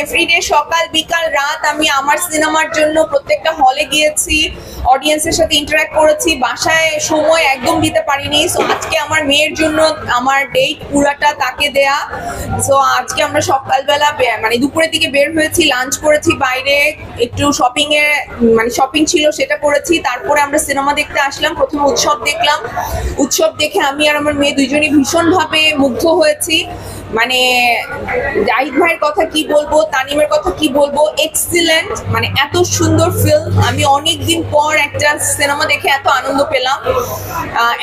Everyday সকাল, বিকাল, রাত আমি আমার সিনেমার জন্য প্রত্যেকটা হলে গিয়েছি অডিয়েন্সের সাথে ইন্টারঅ্যাক্ট করেছি। বাসায় সময় একদম দিতে পারিনি। সো আজকে আমার মেয়ের জন্য আমার ডেট পুরাটা তাকে দেয়া। সো আজকে আমরা সকালবেলা মানে দুপুরের দিকে বের হয়েছি লাঞ্চ করেছি, বাইরে একটু শপিং এ মানে শপিং ছিল, সেটা করেছি। তারপরে আমরা সিনেমা দেখতে আসলাম, প্রথমে উৎসব দেখলাম। উৎসব দেখে আমি আর আমার মেয়ে দুজনই ভীষণভাবে মুগ্ধ হয়েছি। মানে জাহিদ ভাইয়ের কথা কি বলব তানিমের কথা কি বলব এক্সিলেন্ট মানে এত সুন্দর ফিল্ম আমি অনেক দিন পর একটা সিনেমা দেখে এত আনন্দ পেলাম।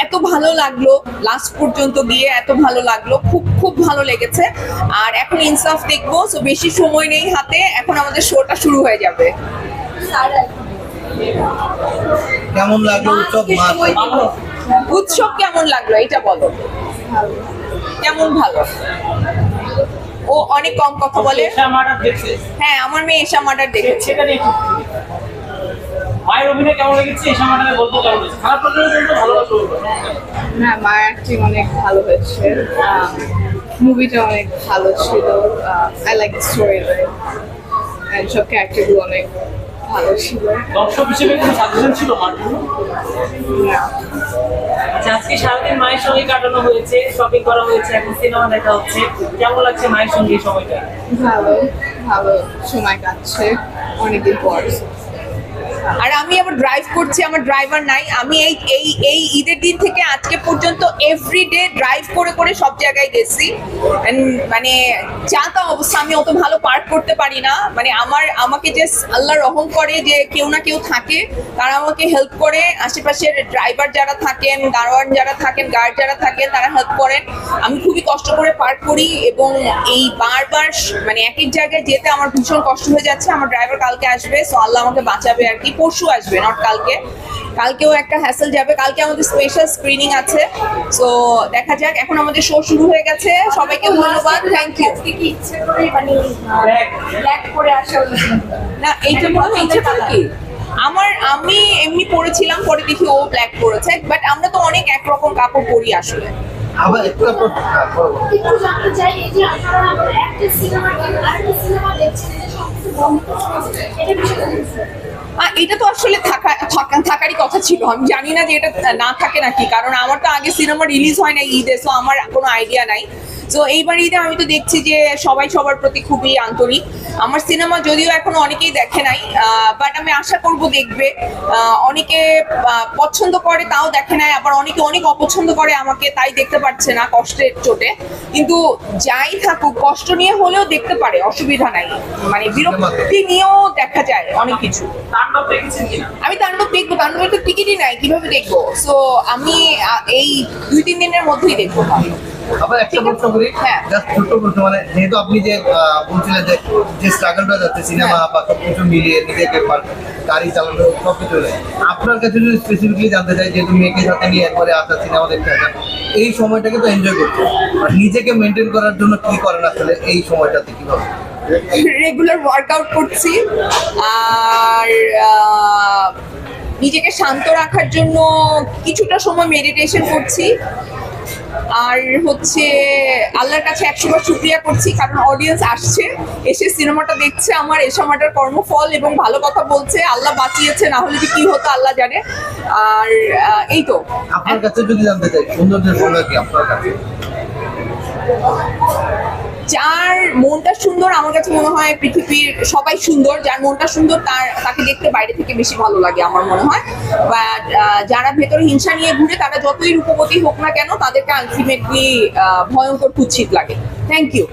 এত ভালো লাগল লাস্ট পর্যন্ত গিয়ে এত ভালো লাগল খুব খুব ভালো লেগেছে। আর এখন ইনসাফ দেখব সো বেশি সময় নেই হাতে এখন আমাদের শোটা শুরু হয়ে যাবে। কেমন লাগল উৎসব? উৎসব কেমন লাগল এটা বলো। কেমন ভালো। ও অনেক কম কথা বলে। হ্যাঁ আমার মেয়ে এশা মার্ডার দেখেছে। মায়ের অভিনয় কেমন লেগেছে? এই সময়টা গল্প কেমন লেগেছে? খারাপ লাগলে ভালো লাগল হ্যাঁ মায়ের অ্যাক্টিং অনেক ভালো হয়েছে। মুভিটা অনেক ভালো ছিল। আই লাইক স্টোরি লাইন সব ক্যারেক্টারগুলো অনেক ভালো ছিল। দর্শক হিসেবে কোনো সাজেশন ছিল. আচ্ছা আজকে সারাদিন মায়ের সঙ্গে কাটানো হয়েছে শপিং করা হয়েছে, এখন সিনেমা দেখা হচ্ছে। কেমন লাগছে মায়ের সঙ্গে সময়টা ভালো ভালো সময় কাটছে অনেকদিন পর। আর আমি আবার ড্রাইভ করছি, আমার ড্রাইভার নাই। আমি এই এই এই ঈদের দিন থেকে আজকে পর্যন্ত এভরিডে ড্রাইভ করে করে সব জায়গায় গেছি। মানে যা তা অবস্থা, আমি অত ভালো পার্ক করতে পারি না। মানে আমার, আমাকে যে আল্লাহ রহম করে যে কেউ না কেউ থাকে, তারা আমাকে হেল্প করে। আশেপাশের ড্রাইভার যারা থাকেন, দারোয়ান যারা থাকেন গার্ড যারা থাকেন, তারা হেল্প করেন। আমি খুবই কষ্ট করে পার্ক করি এবং এই বারবার মানে এক এক জায়গায় যেতে আমার ভীষণ কষ্ট হয়ে যাচ্ছে। আমার ড্রাইভার কালকে আসবে সো আল্লাহ আমাকে বাঁচাবে আর কি। পরশু আসবে নট কালকে। কালকেও একটা হ্যাসেল যাবে। কালকে আমাদের স্পেশাল স্ক্রিনিং আছে। সো দেখা যাক। এখন আমাদের শো শুরু হয়ে গেছে। সবাইকে ধন্যবাদ। থ্যাংক ইউ না এইটা মনে হয় ইচ্ছে করে কি? আমার আমি এমনি পরেছিলাম পরে দেখি ও ব্ল্যাক পরেছে বাট আমরা তো অনেক একরকম কাপড় পরি আসলে। আবার একটা। একটু জানতে চাই এই যে আপনারা একটা সিনেমা আরেকটা সিনেমা দেখছেন এটা বন্ধ এটা বিষয়ে এটা তো আসলে থাকা, থাকা- থাকারই কথা ছিল। আমি জানি না যে এটা না থাকে নাকি, কারণ আমার তো আগে সিনেমা রিলিজ হয় না ঈদে সো আমার কোনো আইডিয়া নাই। তো এইবার ঈদে আমি তো দেখছি যে সবাই সবার প্রতি খুবই আন্তরিক। আমার সিনেমা যদিও এখনও অনেকেই দেখে নাই বাট আমি আশা করব দেখবে। অনেকে পছন্দ করে তাও দেখে নাই আবার অনেকে অনেক অপছন্দ করে আমাকে তাই দেখতে পারছে না কষ্টের চোটে। কিন্তু যাই থাকুক কষ্ট নিয়ে হলেও দেখতে পারে অসুবিধা নাই। মানে বিরক্তি নিয়েও দেখা যায় অনেক কিছু। আমি তাণ্ডব দেখব তাণ্ডবের তো টিকিটই নাই কীভাবে দেখব? সো আমি এই দুই তিন দিনের মধ্যেই দেখব। আবার একটা প্রশ্ন করি হ্যাঁ। জাস্ট ছোট্ট প্রশ্ন মানে যেহেতু আপনি যে বলছিলেন যে যে স্ট্রাগলটা যাচ্ছে সিনেমা বা সবকিছু মিলিয়ে নিজেকে গাড়ি চালানো সবকিছু মিলে। আপনার কাছে যদি স্পেসিফিকলি জানতে চাই যেহেতু মেয়েকে সাথে নিয়ে একবারে আসা সিনেমা দেখতে আসেন এই সময়টাকে তো এনজয় করতে আর নিজেকে মেনটেন করার জন্য কি করেন আসলে এই সময়টাতে কীভাবে রেগুলার ওয়ার্কআউট করছি আর নিজেকে শান্ত রাখার জন্য কিছুটা সময় মেডিটেশন করছি আর হচ্ছে আল্লাহর কাছে একশোবার শুক্রিয়া করছি, কারণ অডিয়েন্স আসছে, এসে সিনেমাটা দেখছে, আমার এ সময়টার কর্মফল এবং ভালো কথা বলছে, আল্লাহ বাঁচিয়েছে, না হলে যে কি হতো আল্লাহ জানে। আর এই তো। আপনার কাছে যদি জানতে চাই, সৌন্দর্যের ফল কি আপনার কাছে? যার মনটা সুন্দর, আমার কাছে মনে হয় পৃথিবীর সবাই সুন্দর। যার মনটা সুন্দর, তার, তাকে দেখতে বাইরে থেকে বেশি ভালো লাগে আমার মনে হয়। বা যারা ভেতরে হিংসা নিয়ে ঘুরে, তারা যতই রূপবতী হোক না কেন, তাদেরকে আলটিমেটলি ভয়ঙ্কর কুচ্ছিত লাগে। Thank you